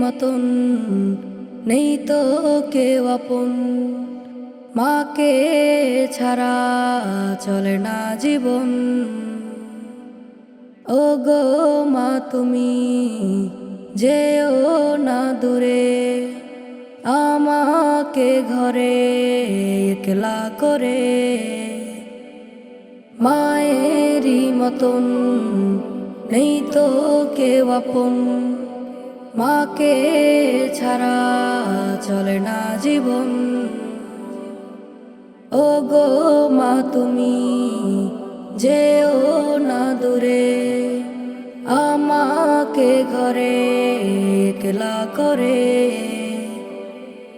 মতন নেই তো কেউ আপন। মাকে ছাড়া চলে না জীবন। ও গো মা, তুমি যেও না দূরে। আমাকে ঘরে একলা করে। মায়েরই মতন নেই তো কেউ আপন। মাকে ছাড়া চলে না জীবন। ও গো মা, তুমি যেও না দূরে, আমাকে ঘরে একলা করে।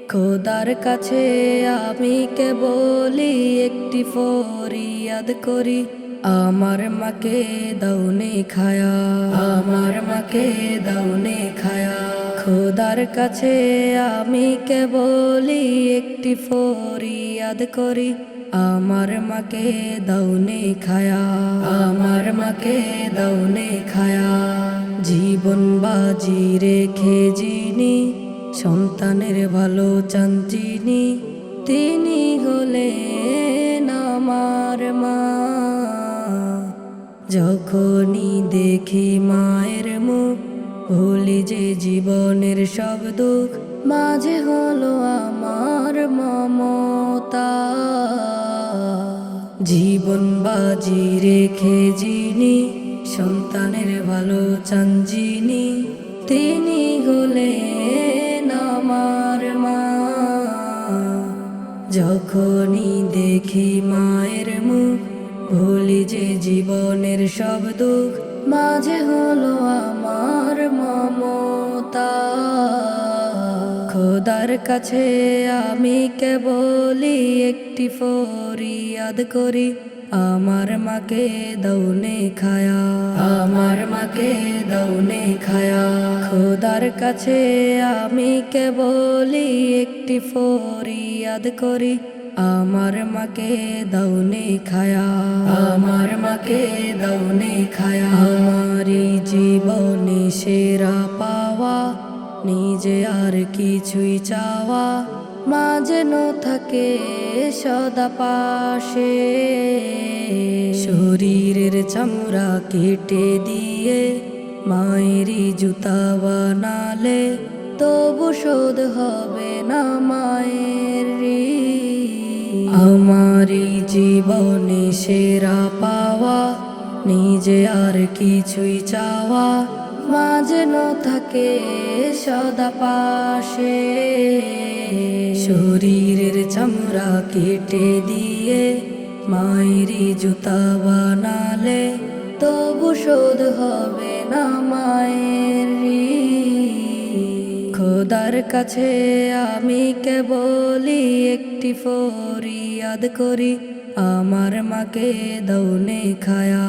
খোদার কাছে আমি কে বলি একটি ফরিয়াদ করি। আমার মাকে দাউনে খায়া। আমার মাকে দাউনে খায়া। খোদার কাছে আমি কে বলি একটি ফরিয়াদ করি। আমার মাকে দাউনে খায়া। আমার মাকে দাউনে খায়া। জীবন বাজি রেখে যিনি, সন্তানের ভালো চান যিনি, তিনি হলেন যখনই দেখি মায়ের মুখ, ভুলি যে জীবনের সব দুঃখ, মাঝে হলো আমার মমতা। জীবন বাজি রেখে যিনি, সন্তানের ভালো চান যিনি, তিনি হলেন আমার মা। যখনই দেখি মায়ের মুখ ভুলি যে জীবনের সব দুঃখ, মাঝে হলো আমার মমতা। খোদার কাছে আমি কেবলই একটি ফরিয়াদ করি, আমার মাকে দৌনে খায়া। আমার মাকে দৌনে খায়া। খোদার কাছে আমি কেবলই একটি ফরিয়াদ করি আমার মাকে দৌনে খায়া আমার মাকে দৌনে খায়া আমারই জীবনে সেরা পাওয়া, নিজে আর কিছুই চাওয়া। মা যেন থাকে সদা পাশে। শরীরের চামড়া কেটে দিয়ে, মায়েরই জুতা বানালে তবু শোধ হবে না মায়ের ঋণ। আমারই জীবনে সেরা পাওয়া, নিজে আর কিছুই চাওয়া মা যেন থাকে সদা পাশে শরীরের চামড়া কেটে দিয়ে মায়েরই জুতা বানালে তবু শোধ হবে না খোদার কাছে আমি কেবলই একটি ফরিয়াদ করি। আমার মাকে দৌনে খায়া।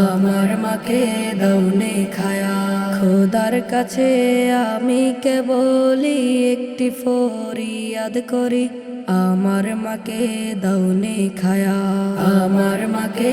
আমার মাকে দৌনে খায়া। খোদার কাছে আমি কেবলই একটি ফরিয়াদ করি। আমার মাকে দৌনে খায়া। আমার মাকে